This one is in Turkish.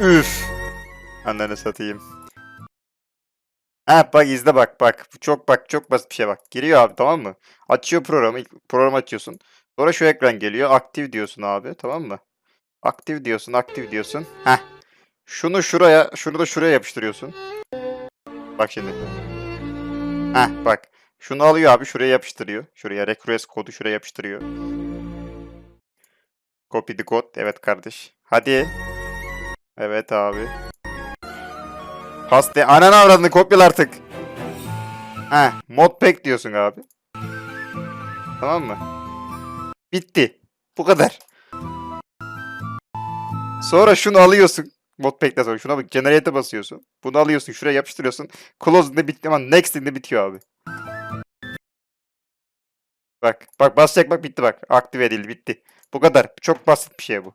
Üf. Ananı satayım. Ha bak izle bak bak. Bu Çok bak çok basit bir şey bak. Giriyor abi tamam mı? Açıyor programı. Programı açıyorsun. Sonra şu ekran geliyor. Aktif diyorsun abi tamam mı? Aktif diyorsun, aktif diyorsun. Heh. Şunu şuraya, şunu da şuraya yapıştırıyorsun. Bak şimdi. Heh bak. Şunu alıyor abi şuraya yapıştırıyor. Şuraya request kodu şuraya yapıştırıyor. Copy the code. Evet kardeş. Hadi. Evet abi. Paste. Ananı avradını kopyala artık. Heh. Modpack diyorsun abi. Tamam mı? Bitti. Bu kadar. Sonra şunu alıyorsun. Modpack'ten sonra şuna bak. Generate'e basıyorsun. Bunu alıyorsun. Şuraya yapıştırıyorsun. Close'inde bitti ama next'inde bitiyor abi. Bak. Bak basacak bak bitti bak. Aktive edildi bitti. Bu kadar. Çok basit bir şey bu.